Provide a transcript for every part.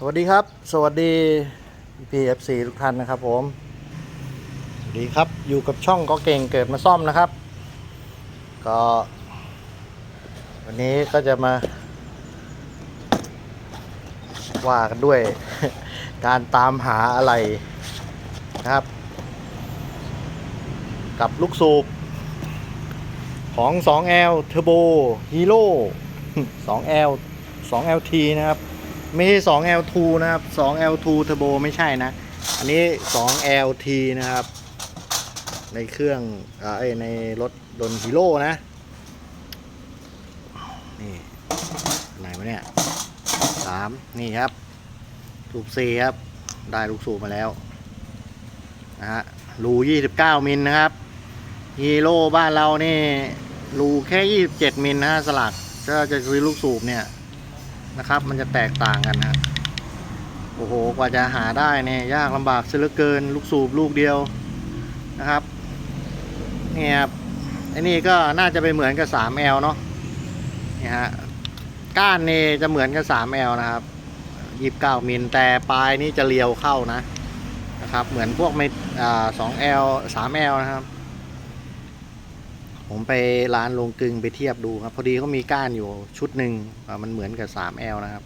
สวัสดีครับ สวัสดี PFC ทุกท่านนะครับผม สวัสดีครับอยู่กับช่องก็เก่งเกิดมาซ่อมนะครับ ก็ วันนี้ก็จะมาว่ากันด้วย การตามหาอะไรนะครับ กับลูกสูบของ 2L Turbo Hero 2L 2LT นะครับ ไม่ใช่ 2L2 นะครับ 2L2 Turbo ไม่ใช่นะ อันนี้ 2LT นะครับ ในเครื่องอในรถดนฮีโร่นะ นี่ไหนวะเนี่ยสามนี่ครับสูบสี่ครับ ได้ลูกสูบมาแล้วนะฮะรู29มิลนะครับฮีโร่บ้านเรานี่รูแค่27มิลนะฮะสลักถ้าจะซื้อลูกสูบเนี่ย นะครับ มันจะแตกต่างกันนะโอ้โหกว่าจะหาได้เนี่ยยากลำบากเสียเหลือเกิน ลูกสูบลูกเดียวนะครับเนี่ยครับไอ้นี่ก็น่าจะไปเหมือนกับ 3L เนาะเนี่ยฮะก้านนี่จะเหมือนกับ 3L นะครับ 29มิลแต่ปลายนี่จะเลียวเข้านะนะครับ เหมือนพวกไม่อ่า 2L 3L นะครับ ผมไปร้านโรงกึงไปเทียบดูครับ พอดีเขามีก้านอยู่ชุดหนึ่งมันเหมือนกับ 3L นะครับ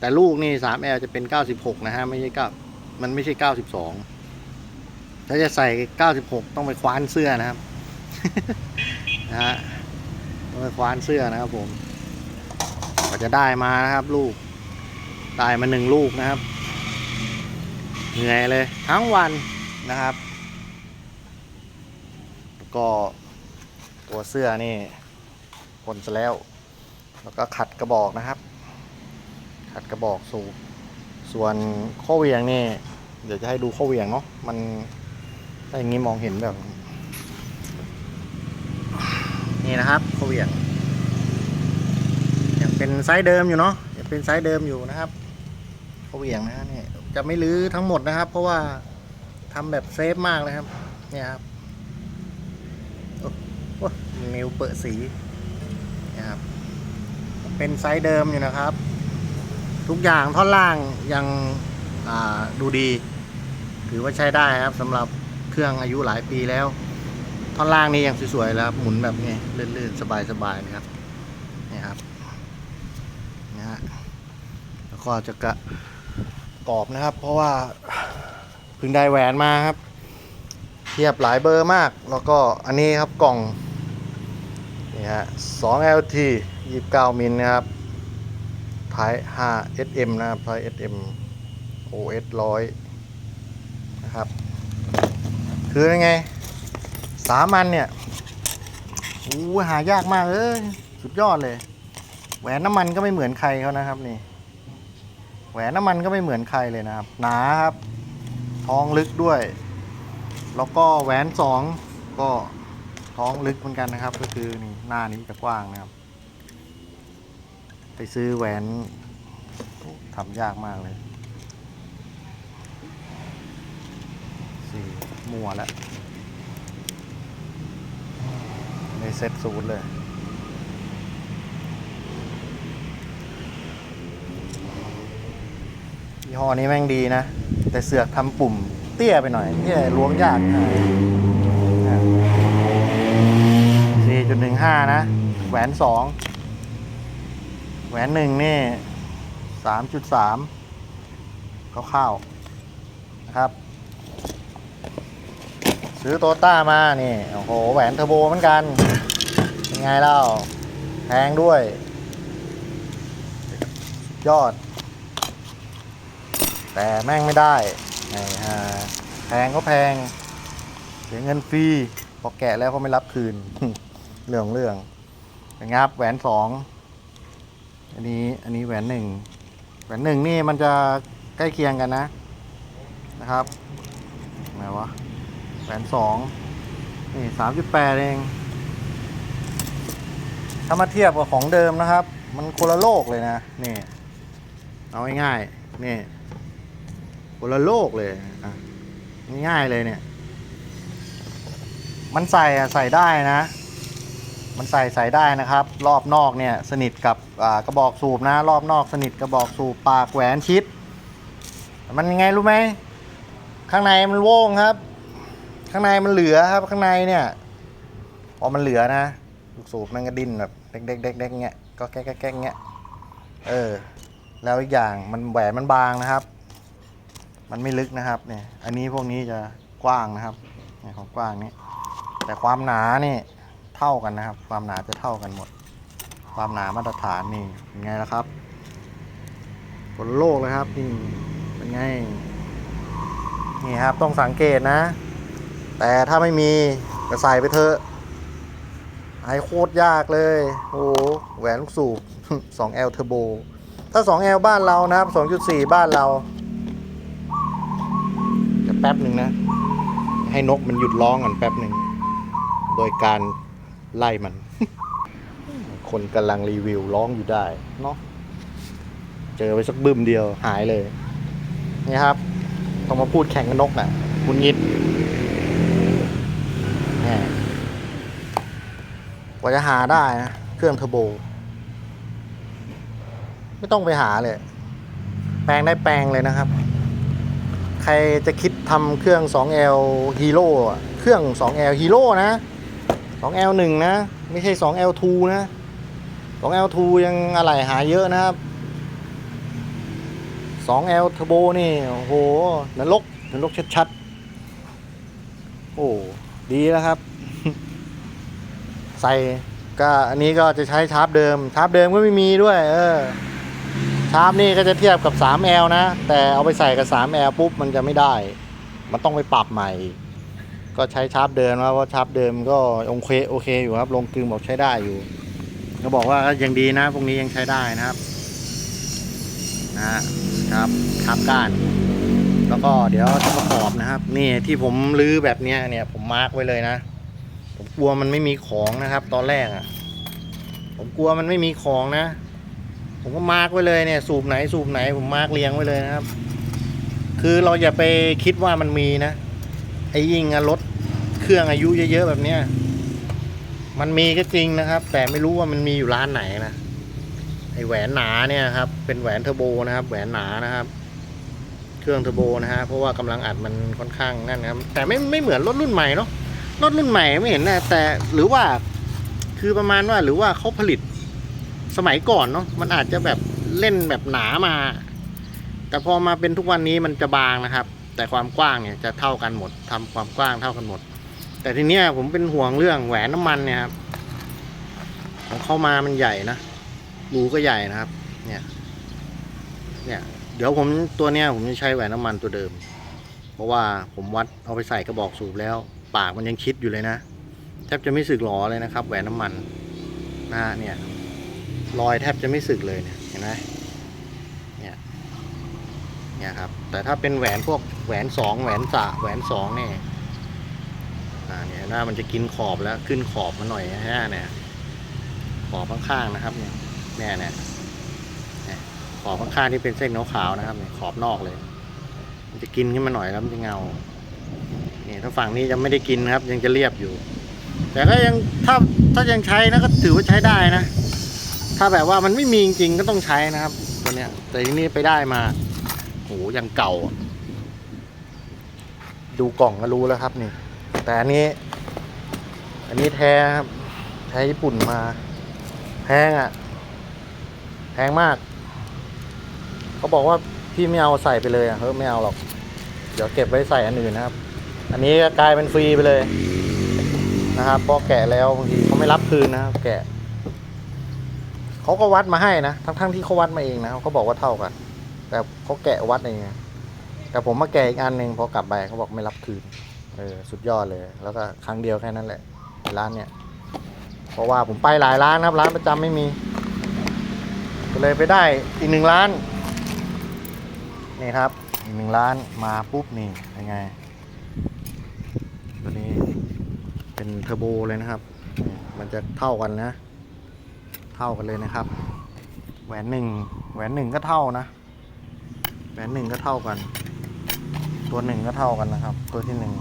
แต่ลูกนี่ 3L จะเป็น 96 นะฮะ ไม่ใช่ก้ามันไม่ใช่ 92 ถ้าจะใส่ 96 ต้องไปคว้านเสื้อนะครับนะฮะต้องไปคว้านเสื้อนะครับผมก็จะได้มานะครับลูกได้มาหนึ่งลูกนะครับ เหนื่อยเลยทั้งวันนะครับ ก็ ตัวเสื้อนี่คนซะแล้ว แล้วก็ขัดกระบอกนะครับ ขัดกระบอกสูบส่วนข้อเหวียงนี่ เดี๋ยวจะให้ดูข้อเหวียงเนาะมันถ้าอย่างนี้มองเห็นแบบ นี่นะครับข้อเหวียงยังเป็นไซส์เดิมอยู่เนาะยังเป็นไซส์เดิมอยู่นะครับข้อเหวียงนะฮะนี่จะไม่รื้อทั้งหมดนะครับ เพราะว่าทำแบบเซฟมากเลยครับ เนี่ยครับ อ้นิ้วเปิดสีนะครับเป็นไซส์เดิมอยู่นะครับ ทุกอย่างท่อนล่างยังดูดี ถือว่าใช้ได้ครับสำหรับเครื่องอายุหลายปีแล้ว ท่อนล่างนี่ยังสวยๆแล้วครับหมุนแบบนี้ลื่นๆ สบายๆนะครับนี่ครับนะฮะแล้วก็จะกระกรอบนะครับ เพราะว่าเพิ่งได้แหวนมาครับ เทียบหลายเบอร์มาก แล้วก็อันนี้ครับกล่อง นี่ฮะ 2LT 29 มิลนะครับ ท้าย 5 SM นะครับ ท้าย SM OS 100 นะครับ คือยังไงสามันเนี่ยอู้หายากมากเอ้ยสุดยอดเลย แหวนน้ำมันก็ไม่เหมือนใครเขานะครับนี่ แหวนน้ำมันก็ไม่เหมือนใครเลยนะครับ หนาครับ ทองลึกด้วย แล้วก็แหวนสองก็ ท้องลึกเหมือนกันนะครับ ก็คือนี่หน้านี้จะกว้างนะครับ ไปซื้อแหวนทำยากมากเลยสี่มัวแล้วในเซ็ตศูนย์เลยยี่ห้อนี้แม่งดีนะ แต่เสือกทำปุ่มเตี้ยไปหน่อยเตี้ยล้วงยากหน่อยสี่ จุดหนึ่งห้านะ แหวนสองแหวนหนึ่งนี่สามจุดสามเข้าวๆนะครับ ซื้อโตต้ามานี่ โอ้โห แหวนเทอร์โบเหมือนกัน เป็นไงเล่าแพงด้วย ยอด แต่แม่งไม่ได้ไงฮะแพงก็แพง เสียเงินฟรี พอแกะแล้วก็ไม่รับคืน เรื่องเรื่องนะครับแหวนสองอันนี้อันนี้แหวนหนึ่งแหวนหนึ่งนี่มันจะใกล้เคียงกันนะนะครับไหนวะแหวนสองนี่สามจุดแปดเองถ้ามาเทียบกับของเดิมนะครับ มันคนละโลกเลยนะนี่เอาง่ายๆนี่คนละโลกเลยอะง่ายๆเลยเนี่ย มันใส่อะใส่ได้นะ มันใส่ใส่ได้นะครับ รอบนอกเนี่ยสนิทกับกระบอกสูบนะ รอบนอกสนิทกระบอกสูบปากแหวนชิด มันยังไงรู้ไหมข้างในมันโว่งครับ ข้างในมันเหลือครับข้างในเนี่ยพอมันเหลือนะลูกสูบมันก็ดิ้นแบบเด็กๆเด็กๆเงี้ยก็แก๊กแก๊กๆเงี้ยเออ แล้วอีกอย่างมันแหวนมันบางนะครับ มันไม่ลึกนะครับเนี่ยอันนี้พวกนี้จะกว้างนะครับเนี่ยของกว้างนี่แต่ความหนานี่ เท่ากันนะครับ ความหนาจะเท่ากันหมด ความหนามาตรฐานนี่เป็นไงล่ะครับบนโลกเลยครับนี่เป็นไงนี่ครับต้องสังเกตนะ แต่ถ้าไม่มีก็ใส่ไปเถอะไอโคตรยากเลย โอ้โหแหวนลูกสูบ 2L Turbo ถ้า 2L บ้านเรานะครับ 2.4 บ้านเรา จะแป๊บหนึ่งนะ ให้นกมันหยุดร้องก่อนแป๊บหนึ่ง โดยการ ไล่มัน คนกำลังรีวิวร้องอยู่ได้เนาะเจอไปสักบึ้มเดียวหายเลย นี่ครับ ต้องมาพูดแข่งกับนกน่ะคุณงิดแหมกว่าจะหาได้นะ เครื่องเทอร์โบ ไม่ต้องไปหาเลย แปลงได้แปลงเลยนะครับ ใครจะคิดทำเครื่อง 2L Hero เครื่อง 2L Hero นะ 2L 1นะ ไม่ใช่ 2L 2นะ 2L 2ยังอะไรหาเยอะนะครับ 2L Turbo นี่ โอ้โหนรกนรกชัดๆ โอ้ดีแล้วครับ ใส่ก็อันนี้ก็จะใช้ชาร์ปเดิม ชาร์ปเดิมก็ไม่มีด้วย เออ ชาร์ปนี่ก็จะเทียบกับ 3L นะ แต่เอาไปใส่กับ 3L ปุ๊บ มันจะไม่ได้ มันต้องไปปรับใหม่ก็ ก็ใช้ชาร์ปเดิมนะเพราะชาร์ปเดิมก็โอเคโอเคอยู่ครับ ลงกลึงบอกใช้ได้อยู่ก็บอกว่ายังดีนะพวกนี้ยังใช้ได้นะครับนะครับทับก้าน แล้วก็เดี๋ยวจะประกอบนะครับ นี่ที่ผมลื้อแบบเนี้ยเนี่ยผมมาร์กไว้เลยนะผมกลัวมันไม่มีของนะครับ ตอนแรกอะ่ะ ผมกลัวมันไม่มีของนะ ผมก็มาร์กไว้เลยเนี่ย สูบไหนสูบไหนผมมาร์กเรียงไว้เลยนะครับ คือเราอย่าไปคิดว่ามันมีนะ ไอ้ยิ่งอะรถเครื่องอายุเยอะๆแบบเนี้ยมันมีก็จริงนะครับ แต่ไม่รู้ว่ามันมีอยู่ร้านไหนนะไอแหวนหนาเนี่ยครับ เป็นแหวนเทอร์โบนะครับ แหวนหนานะครับ เครื่องเทอร์โบนะฮะเพราะว่ากำลังอัดมันค่อนข้างนั่นนะครับ แต่ไม่ไม่เหมือนรถรุ่นใหม่เนาะรถรุ่นใหม่ไม่เห็นนะแต่หรือว่าคือประมาณว่าหรือว่าเขาผลิตสมัยก่อนเนาะมันอาจจะแบบเล่นแบบหนามา แต่พอมาเป็นทุกวันนี้มันจะบางนะครับ แต่ความกว้างเนี่ยจะเท่ากันหมดทำความกว้างเท่ากันหมด แต่ทีเนี้ยผมเป็นห่วงเรื่องแหวนน้ำมันเนี่ยครับของเข้ามามันใหญ่นะรูก็ใหญ่นะครับ เนี่ย เนี่ย เดี๋ยวผมตัวเนี้ยผมจะใช้แหวนน้ำมันตัวเดิม เพราะว่าผมวัดเอาไปใส่กระบอกสูบแล้ว ปากมันยังคิดอยู่เลยนะแทบจะไม่สึกหรอเลยนะครับ แหวนน้ำมันนะเนี่ยรอยแทบจะไม่สึกเลยเนี่ยเห็นไหม เนี่ยครับ แต่ถ้าเป็นแหวนพวกแหวนสองแหวนสะแหวนสองเนี่ยอ่าเนี่ยหน้ามันจะกินขอบแล้วขึ้นขอบมาหน่อยนะฮะเนี่ยขอบข้างๆนะครับเนี่ยเนี่ยเนี่ยขอบข้างๆที่เป็นเส้นขาวๆนะครับเนี่ยขอบนอกเลย มันจะกินขึ้นมาหน่อยแล้วมันจะเงาเนี่ยถ้าฝั่งนี้ยังไม่ได้กินครับ ยังจะเรียบอยู่ แต่ก็ยังถ้าถ้ายังใช้นะก็ถือว่าใช้ได้นะ ถ้าแบบว่ามันไม่มีจริงๆก็ต้องใช้นะครับตัวเนี้ยแต่ทีนี้ไปได้มา ยังเก่า ดูกล่องก็รู้แล้วครับนี่ แต่อันนี้ อันนี้แท้ครับแท้ญี่ปุ่นมาแพงอะแพงมาก เขาบอกว่าพี่ไม่เอาใส่ไปเลยอะเฮ้ยไม่เอาหรอก เดี๋ยวเก็บไว้ใส่อันอื่นนะครับ อันนี้ก็กลายเป็นฟรีไปเลยนะครับพราะแกะแล้วบางทีเขาไม่รับคืนนะครับแกะเขาก็วัดมาให้นะ ทั้งทั้งๆที่เขาวัดมาเองนะเขาบอกว่าเท่ากัน แต่เขาแกะวัดเองไงแต่ผมมาแกะอีกอันหนึ่งพอกลับไปเขาบอกไม่รับคืน เออสุดยอดเลย แล้วก็ครั้งเดียวแค่นั้นแหละร้านเนี้ยเพราะว่าผมไปหลายร้านครับ ร้านประจำไม่มีก็เลยไปได้อีกหนึ่งร้าน นี่ครับ อีกหนึ่งร้านมาปุ๊บนี่ยังไง ตัวนี้เป็นเทอร์โบเลยนะครับ มันจะเท่ากันนะ เท่ากันเลยนะครับ แหวนหนึ่งแหวนหนึ่งก็เท่านะ แหวนหนึ่งก็เท่ากัน ตัวหนึ่งก็เท่ากันนะครับ ตัวที่หนึ่ง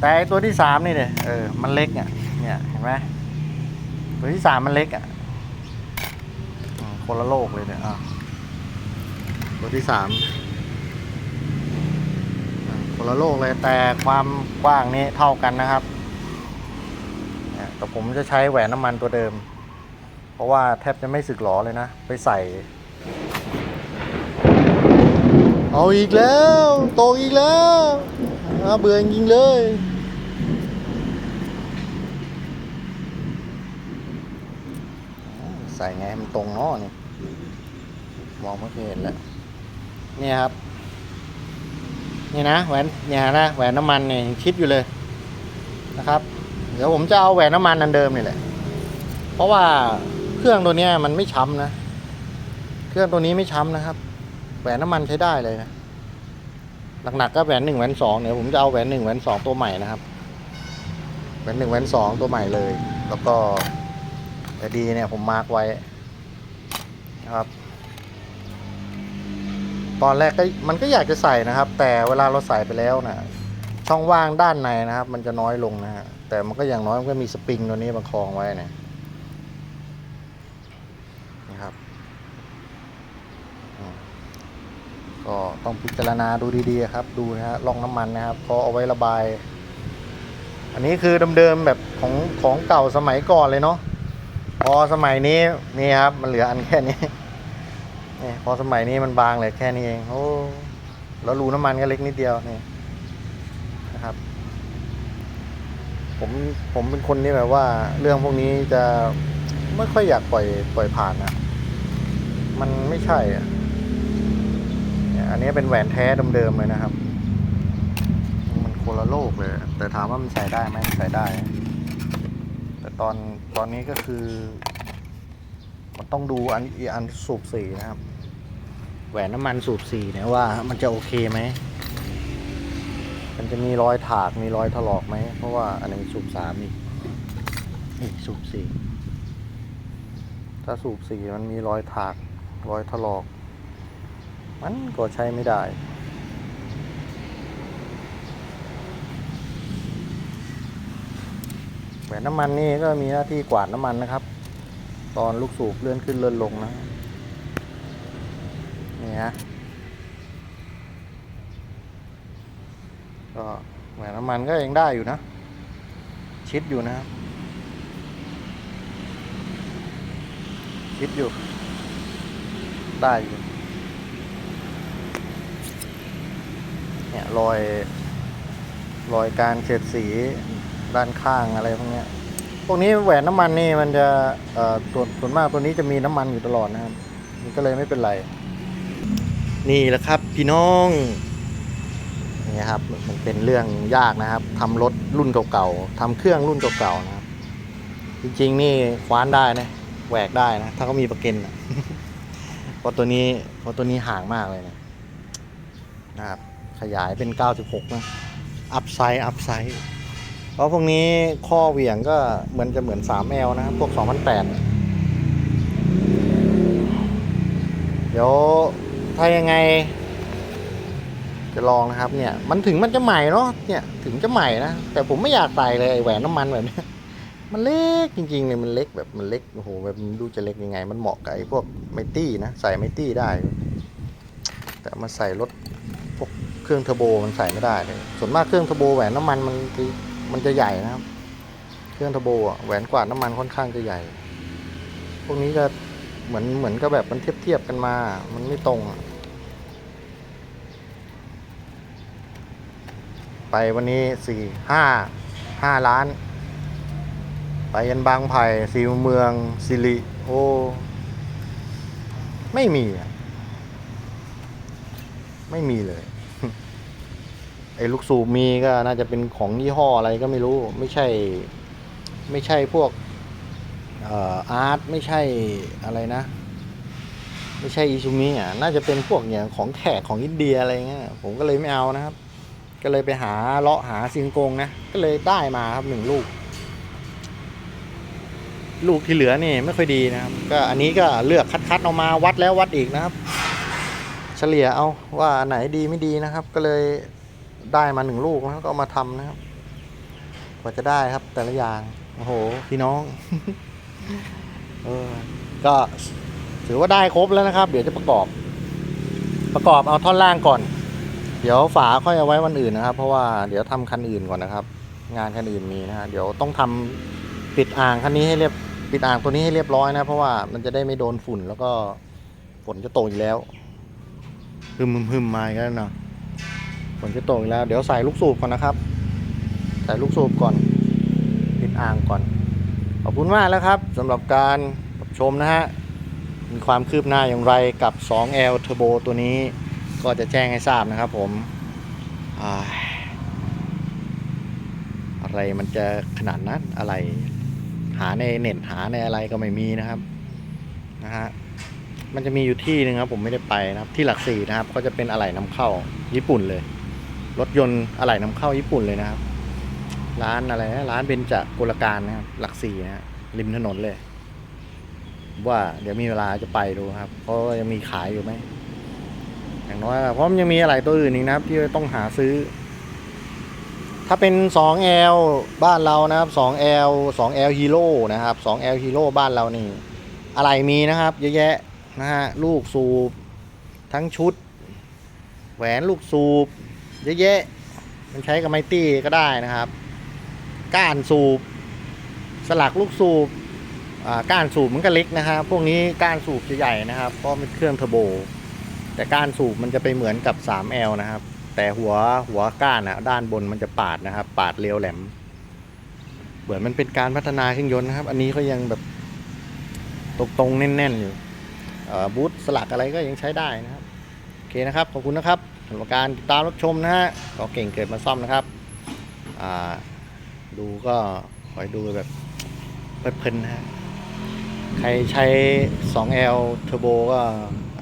แต่ตัวที่สามนี่เนี่ยเออมันเล็กอะเนี่ยเห็นไหมตัวที่สามมันเล็กอะคนละโลกเลยเนี่ยอะตัวที่สามคนละโลกเลยแต่ความกว้างนี้เท่ากันนะครับแต่ผมจะใช้แหวนน้ำมันตัวเดิม เพราะว่าแทบจะไม่สึกหรอเลยนะ ไปใส่ เอาอีกแล้วตกอีกแล้วเบื่อจริงเลย ใส่ไงมันตรงเนาะนี่มองไม่เคยเห็นแล้วเนี่ยครับ นี่นะแหวนเนี่ยนะแหวนน้ำมันเนี่ยคิดอยู่เลยนะครับ เดี๋ยวผมจะเอาแหวนน้ำมันอันเดิมนี่แหละ เพราะว่าเครื่องตัวนี้มันไม่ช้ำนะ เครื่องตัวนี้ไม่ช้ำนะครับ แหวนน้ำมันใช้ได้เลยนะหนักๆก็แหวนหนึ่งแหวนสองเดี๋ยวผมจะเอาแหวนหนึ่งแหวนสองตัวใหม่นะครับแหวนหนึ่งแหวนสองตัวใหม่เลย แล้วก็ไอดีเนี่ยผมมาร์กไว้นะครับ ตอนแรกก็มันก็อยากจะใส่นะครับ แต่เวลาเราใส่ไปแล้วนะช่องว่างด้านในนะครับ มันจะน้อยลงนะฮะแต่มันก็อย่างน้อยมันก็มีสปริงตัวนี้ประคองไว้นะนะครับอืม ก็ต้องพิจารณาดูดีๆครับ ดูนะฮะล่องน้ำมันนะครับก็เอาไว้ระบาย อันนี้คือเดิมๆแบบของของเก่าสมัยก่อนเลยเนาะพอสมัยนี้นี่ครับ มันเหลืออันแค่นี้นี่พอสมัยนี้มันบางเลยแค่นี้เองโอ้แล้วรูน้ำมันก็เล็กนิดเดียวนี่นะครับ ผมผมเป็นคนที่แบบว่า เรื่องพวกนี้จะไม่ค่อยอยากปล่อยปล่อยผ่านนะมันไม่ใช่อะ นี่ยอันนี้เป็นแหวนแท้เดิมๆเลยนะครับ มันโคละโลกเลย แต่ถามว่ามันใส่ได้ไหมใส่ได้ แต่ตอนตอนนี้ก็คือ มันต้องดูอันอีอันสูบสีนะครับ แหวนน้ำมันสูบสีเนี่ยว่า มันจะโอเคไหม มันจะมีรอยถากมีรอยถลอกไหม เพราะว่าอันนี้สูบสามนี่นี่สูบสี่ถ้าสูบสี่มันมีรอยถาก รอยถลอก มันก็ใช้ไม่ได้ แหวนน้ำมันนี่ก็มีหน้าที่กวาดน้ำมันนะครับ ตอนลูกสูบเลื่อนขึ้นเลื่อนลงนะ นี่ฮะ ก็แหวนน้ำมันก็ยังได้อยู่นะ ชิดอยู่นะครับ ชิดอยู่ ได้อยู่ เนี่ยรอย รอยการเฉดสีด้านข้างอะไรพวกนี้พวกนี้แหวนน้ำมันนี่มันจะส่วนส่วนมากตัวนี้จะมีน้ำมันอยู่ตลอดนะครับมันก็เลยไม่เป็นไร นี่แหละครับพี่น้องนี่ครับมันเป็นเรื่องยากนะครับทำรถรุ่นเก่าๆทำเครื่องรุ่นเก่าๆนะครับ จริงๆ นี่คว้านได้นะแหวกได้นะ ถ้าเขามีประกันนะเพราะตัวนี้เพราะตัวนี้ห่างมากเลยนะนะครับ ขยายเป็น 96 นะ อัพไซด์อัพไซด์เพราะพวกนี้ข้อเหวี่ยงก็เหมือนจะเหมือน 3L นะครับพวก 2008 เดี๋ยวถ้ายังไง จะลองนะครับเนี่ย มันถึงมันจะใหม่เนาะเนี่ยถึงจะใหม่นะ แต่ผมไม่อยากใส่เลยไอแหวนน้ำมันแบบนี้มันเล็กจริงๆเลยมันเล็กแบบมันเล็กโอ้โหแบบดูจะเล็กยังไง มันเหมาะกับไอ้พวกไมตี้นะ ใส่ไมตี้ได้ แต่มาใส่รถ เครื่องเทอร์โบมันใส่ไม่ได้เลยส่วนมากเครื่องเทอร์โบแหวนน้ำมันมันมันจะใหญ่นะครับ เครื่องเทอร์โบแหวนกวาดน้ำมันค่อนข้างจะใหญ่ พวกนี้จะเหมือนเหมือนกับแบบมันเทียบเทียบกันมา มันไม่ตรง ไปวันนี้สี่ห้าห้าล้าน ไปยันบางไผ่สีเมืองสิริโอ ไม่มีอะไม่มีเลย อ้ลูกสูบมีก็น่าจะเป็นของยี่ห้ออะไรก็ไม่รู้ ไม่ใช่ ไม่ใช่พวกอาร์ตไม่ใช่อะไรนะ ไม่ใช่อิซูมิอะน่าจะเป็นพวกอย่างของแขกของอินเดียอะไรเงี้ยผมก็เลยไม่เอานะครับ ก็เลยไปหาเลาะหาซิงโกงนะก็เลยได้มาครับหนึ่งลูก ลูกที่เหลือนี่ไม่ค่อยดีนะครับ ก็อันนี้ก็เลือกคัดๆออกมาวัดแล้ววัดอีกนะครับ เฉลี่ยเอาว่าอันไหนดีไม่ดีนะครับ ก็เลย ได้มาหนึ่งลูกแล้วก็เอามาทำนะครับ กว่าจะได้ครับ แต่ละอย่าง โอ้โห พี่น้อง เออ ก็ถือว่าได้ครบแล้วนะครับ เดี๋ยวจะประกอบ ประกอบเอาท่อนล่างก่อน เดี๋ยวฝาค่อยเอาไว้วันอื่นนะครับ เพราะว่าเดี๋ยวทำคันอื่นก่อนนะครับ งานคันอื่นมีนะฮะเดี๋ยวต้องทำปิดอ่างคันนี้ให้เรียบปิดอ่างตัวนี้ให้เรียบร้อยนะ เพราะว่ามันจะได้ไม่โดนฝุ่นแล้วก็ฝนจะตกอีกแล้วฮึมฮึมๆมาอีกแล้วเนาะ ฝนจะตกอีกแล้ว เดี๋ยวใส่ลูกสูบก่อนนะครับ ใส่ลูกสูบก่อน ปิดอ่างก่อน ขอบคุณมากแล้วครับสำหรับการชมนะฮะ มีความคืบหน้าอย่างไรกับ 2L Turbo ตัวนี้ ก็จะแจ้งให้ทราบนะครับผมอะไรมันจะขนาดนั้นอะไร หาในเน็ตหาในอะไรก็ไม่มีนะครับ นะฮะมันจะมีอยู่ที่หนึ่งครับผมไม่ได้ไปนะครับ ที่หลักสี่นะครับ ก็จะเป็นอะไหล่นำเข้าญี่ปุ่นเลย รถยนต์อะไหล่นำเข้าญี่ปุ่นเลยนะครับ ร้านอะไรนะร้านเบญจกุลการนะครับ หลักสี่นะฮะริมถนนเลย ว่าเดี๋ยวมีเวลาจะไปดูครับเพราะยังมีขายอยู่ไหมอย่างน้อยเพราะมันยังมีอะไรตัวอื่นอีกนะครับ ที่ต้องหาซื้อ ถ้าเป็น 2L บ้านเรานะครับ 2L 2L Hero นะครับ 2L Hero บ้านเรานี่ อะไรมีนะครับ เยอะแยะนะฮะลูกสูบ ทั้งชุด แหวนลูกสูบ เยอะแยะ มันใช้กับไมตี้ก็ได้นะครับ ก้านสูบ สลักลูกสูบก้านสูบมันก็เล็กนะครับ พวกนี้ก้านสูบจะใหญ่นะครับเพราะเป็นเครื่องเทอร์โบ แต่ก้านสูบมันจะไปเหมือนกับ 3L นะครับ แต่หัวหัวก้านอะด้านบนมันจะปาดนะครับ ปาดเรียวแหลม เหมือนมันเป็นการพัฒนาเครื่องยนต์นะครับ อันนี้ก็ยังแบบตรงตรงๆแน่นๆอยู่บูทสลักอะไรก็ยังใช้ได้นะครับ โอเคนะครับ ขอบคุณนะครับ สำหรับการติดตามรับชมนะฮะก็เก่งเกิดมาซ่อมนะครับอ่าดูก็คอยดูแบบเพลินๆนะฮะใครใช้ 2L Turbo ก็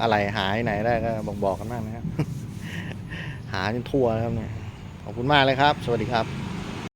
อะไรหายไหนได้ก็บอกบอกกันมากนะครับ หาจนทั่วแล้วครับเนี่ยขอบคุณมากเลยครับ สวัสดีครับ